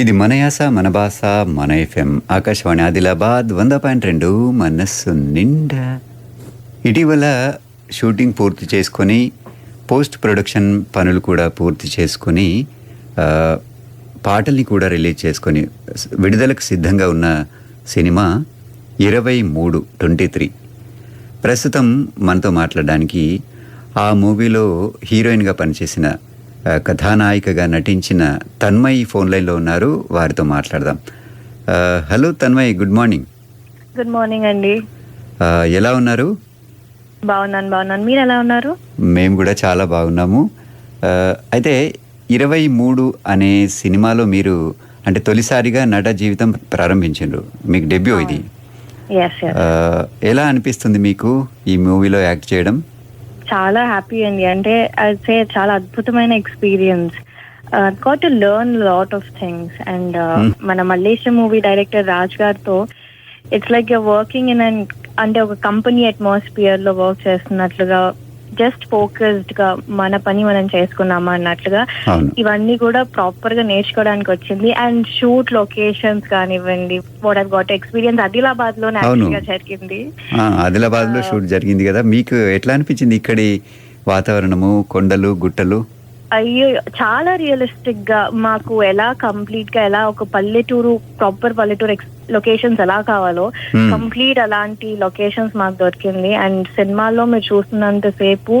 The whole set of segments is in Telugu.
ఇది మన యాస మన భాష మన ఎఫ్ఎం. ఆకాశవాణి ఆదిలాబాద్ వంద పాయింట్ రెండు మనస్సు నిండా. ఇటీవల షూటింగ్ పూర్తి చేసుకొని పోస్ట్ ప్రొడక్షన్ పనులు కూడా పూర్తి చేసుకొని పాటల్ని కూడా రిలీజ్ చేసుకొని విడుదలకు సిద్ధంగా ఉన్న సినిమా ఇరవై మూడు ట్వంటీ త్రీ. ప్రస్తుతం మనతో మాట్లాడడానికి ఆ మూవీలో హీరోయిన్గా పనిచేసిన కథానాయికగా నటించిన తన్మయ్ ఫోన్ లైన్లో ఉన్నారు. వారితో మాట్లాడదాం. Hello Tanmay good morning. Good morning అండి. ఎలా ఉన్నారు? బాగున్నాను బాగున్నాను. మీరు ఎలా ఉన్నారు? మేము కూడా చాలా బాగున్నాము. అయితే ఇరవై మూడు అనే సినిమాలో మీరు అంటే తొలిసారిగా నట జీవితం ప్రారంభించారు మీకు డెబ్యూ ఇది. ఎలా అనిపిస్తుంది మీకు ఈ మూవీలో యాక్ట్ చేయడం? చాలా హ్యాపీ అండి అంటే సే చాలా అద్భుతమైన experience got to learn lot of things and. మన మల్లేశ్వర మూవీ డైరెక్టర్ రాజ్ గారితో it's like working in and అంటే ఒక కంపెనీ అట్మాస్ఫియర్లో వర్క్ చేస్తున్నట్లుగా జస్ట్ ఫోకస్డ్గా మన పని మనం చేసుకున్నామా అన్నట్లుగా ఇవన్నీ కూడా ప్రాపర్గా నేర్చుకోవడానికి వచ్చింది. అండ్ షూట్ లొకేషన్స్ కానివ్వండి వాట్ ఐ గాట్ ఎక్స్పీరియన్స్ ఆదిలాబాద్గా జరిగింది. ఆ, ఆదిలాబాద్లో షూట్ జరిగింది కదా. మీకు ఎట్లా అనిపించింది ఇక్కడి వాతావరణము కొండలు గుట్టలు? అయ్యో చాలా రియలిస్టిక్గా మాకు ఎలా కంప్లీట్గా ఎలా ఒక పల్లెటూరు ప్రాపర్ పల్లెటూరు లొకేషన్స్ ఎలా కావాలో Hmm. కంప్లీట్ అలాంటి లొకేషన్స్ మాకు దొరికింది అండ్ సినిమాలో మీరు చూస్తున్నంత సేపు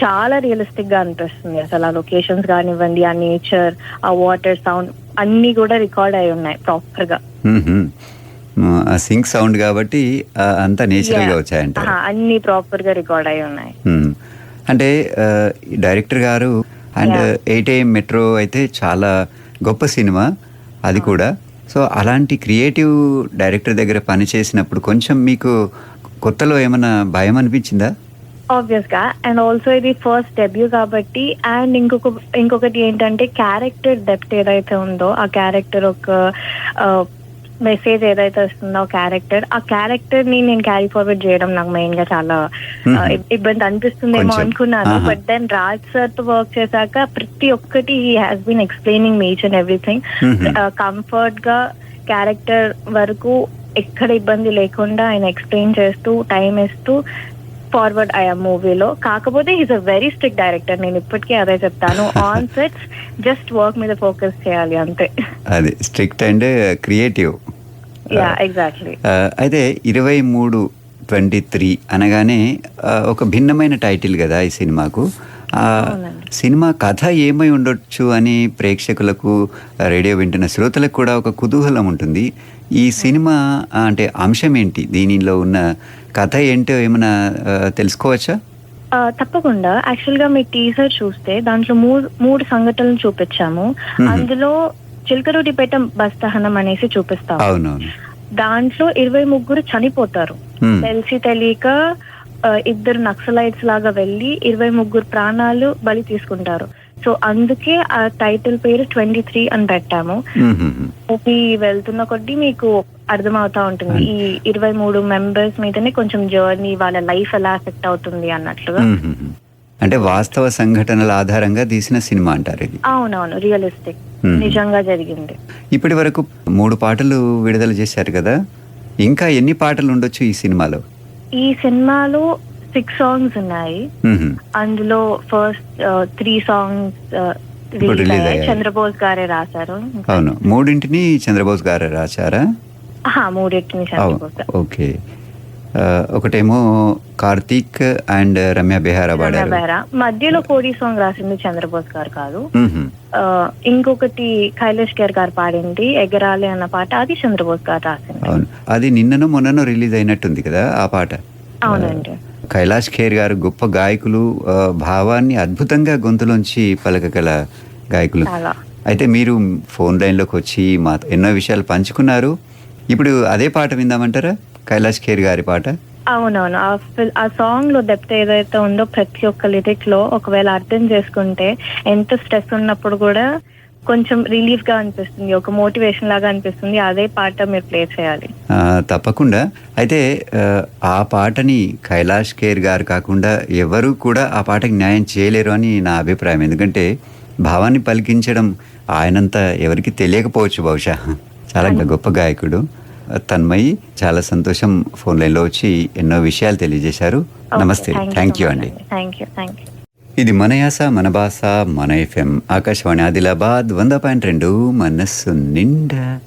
చాలా రియలిస్టిక్గా అనిపిస్తుంది అసలు ఆ లొకేషన్స్ కానివ్వండి ఆ నేచర్ ఆ వాటర్ సౌండ్ అన్ని కూడా రికార్డ్ అయి ఉన్నాయి ప్రాపర్గా సింక్ సౌండ్ కాబట్టి అంతా నేచురల్గా Yeah. వచ్చాయంటారు ఆహా, అన్ని ప్రాపర్గా రికార్డ్ అయి ఉన్నాయి. అంటే డైరెక్టర్ గారు అండ్. ఎయిట్ ఏఎం మెట్రో అయితే చాలా గొప్ప సినిమా అది కూడా సో అలాంటి క్రియేటివ్ డైరెక్టర్ దగ్గర పని చేసినప్పుడు కొంచెం మీకు కొత్తలో ఏమైనా భయం అనిపించిందా? ఆబ్వియస్గా అండ్ ఆల్సో ఇది ఫస్ట్ డెబ్యూ కాబట్టి అండ్ ఇంకొక ఇంకొకటి ఏంటంటే క్యారెక్టర్ డెప్త్ ఏదైతే ఉందో ఆ క్యారెక్టర్ ఒక మెసేజ్ ఏదైతే వస్తుందో క్యారెక్టర్ ఆ క్యారెక్టర్ని నేను క్యారీ ఫార్వర్డ్ చేయడం నాకు మెయిన్గా చాలా ఇబ్- ఇబ్బంది అనిపిస్తుందేమో. అనుకున్నాను. బట్ దెన్ రాజ్ సార్తో వర్క్ చేశాక ప్రతి ఒక్కటి he has been explaining each and everything. కంఫర్ట్గా క్యారెక్టర్ వరకు ఎక్కడ ఇబ్బంది లేకుండా ఆయన ఎక్స్ప్లెయిన్ చేస్తూ టైం ఇస్తూ ఫార్వర్డ్ అయ్యా మూవీలో కాకపోతే is a very strict director నేను ఇప్పటికీ అదే చెప్తాను. ఆన్ సెట్స్ జస్ట్ వర్క్ మీద ఫోకస్ చేయాలి అంతే. అది స్ట్రిక్ట్ అండ్ క్రియేటివ్ ఎగ్జాక్ట్లీ అయితే ఇరవై మూడు ట్వంటీ త్రీ అనగానే ఒక భిన్నమైన టైటిల్ కదా ఈ సినిమాకు. సినిమా కథ ఏమై ఉండొచ్చు అని ప్రేక్షకులకు రేడియో వింటున్న శ్రోతలకు కూడా ఒక కుతూహలం ఉంటుంది. ఈ సినిమా అంటే అంశం ఏంటి? దీనిలో ఉన్న కథ ఏంటో ఏమైనా తెలుసుకోవచ్చా? తప్పకుండా. యాక్చువల్గా మీ టీజర్ చూస్తే దాంట్లో మూడు మూడు సంఘటనలు చూపించాము. అందులో చిలకలూటిపేట బస్ దహనం అనేసి అవునవును. దాంట్లో ఇరవై ముగ్గురు చనిపోతారు. తెలిసి తెలియక ఇద్దరు నక్సలైట్స్ లాగా వెళ్ళి ఇరవై ముగ్గురు ప్రాణాలు బలి తీసుకుంటారు. సో అందుకే ఆ టైటిల్ పేరు ట్వంటీ త్రీ అని పెట్టాము. మూవీ వెళ్తున్న కొద్దీ మీకు అర్థమవుతా ఉంటుంది. ఈ ఇరవై మూడు మెంబర్స్ మీదనే కొంచెం జర్నీ వాళ్ళ లైఫ్ ఎలా ఎఫెక్ట్ అవుతుంది అన్నట్లుగా. అంటే వాస్తవ సంఘటనల ఆధారంగా తీసిన సినిమా అంటారు ఇది. అవునవును రియలిస్టిక్. నిజంగా జరిగింది. ఇప్పటి వరకు మూడు పాటలు విడుదల చేశారు కదా ఇంకా ఎన్ని పాటలు ఉండొచ్చు ఈ సినిమాలో? ఈ సినిమాలో సిక్స్ సాంగ్స్ ఉన్నాయి. అందులో ఫస్ట్ త్రీ సాంగ్స్. చంద్రబోస్ గారే రాశారు. అవును. మూడింటిని చంద్రబోస్ గారు రాశారా? మూడింటిని చంద్రబోస్. ఓకే. ఒకటేమో కార్తీక్ అండ్ రమ్య బెహారా పాడారు. బెహ్రా. మధ్యలో కోడి సాంగ్ రాసింది చంద్రబోస్ గారు కాదు. ఆ, ఇంకొకటి కైలాష్ కేర్ గారు పాడింది ఎగరాలి అన్న పాట అది చంద్రబోస్ గారు రాసింది. అవును. అది నిన్ననో మొన్ననో రిలీజ్ అయినట్టుంది కదా ఆ పాట? అవునండి. కైలాష్ ఖేర్ గారు గొప్ప గాయకులు భావాన్ని అద్భుతంగా గొంతులోంచి పలకగల గాయకులు. అయితే మీరు ఫోన్ లైన్లోకి వచ్చి మా ఎన్నో విషయాలు పంచుకున్నారు. ఇప్పుడు అదే పాట విందామంటారా? కైలాష్ ఖేర్ గారి పాట? అవునవును. ఆ ఫిల్ ఆ సాంగ్లో డెప్త్ ఏదైతే ఉందో ప్రతి ఒక్క లిరిక్లో ఒకవేళ అర్థం చేసుకుంటే ఎంత స్ట్రెస్ ఉన్నప్పుడు కూడా కొంచెం రిలీఫ్గా అనిపిస్తుంది. ఒక మోటివేషన్ లాగా అనిపిస్తుంది. అదే పాట మీరు ప్లే చేయాలి. తప్పకుండా. అయితే ఆ, ఆ పాటని కైలాష్ ఖేర్ గారు కాకుండా ఎవరు కూడా ఆ పాటకి న్యాయం చేయలేరు అని నా అభిప్రాయం. ఎందుకంటే భావాన్ని పలికించడం ఆయనంత ఎవరికి తెలియకపోవచ్చు బహుశా. చాలా గొప్ప గాయకుడు. తన్మయి చాలా సంతోషం ఫోన్ లైన్లో వచ్చి ఎన్నో విషయాలు తెలియజేశారు. నమస్తే. థ్యాంక్ యూ అండి. ఇది మన యాస మన భాష మన ఎఫ్ఎం ఆకాశవాణి ఆదిలాబాద్ వంద పాయింట్ రెండు మనస్సు నిండా.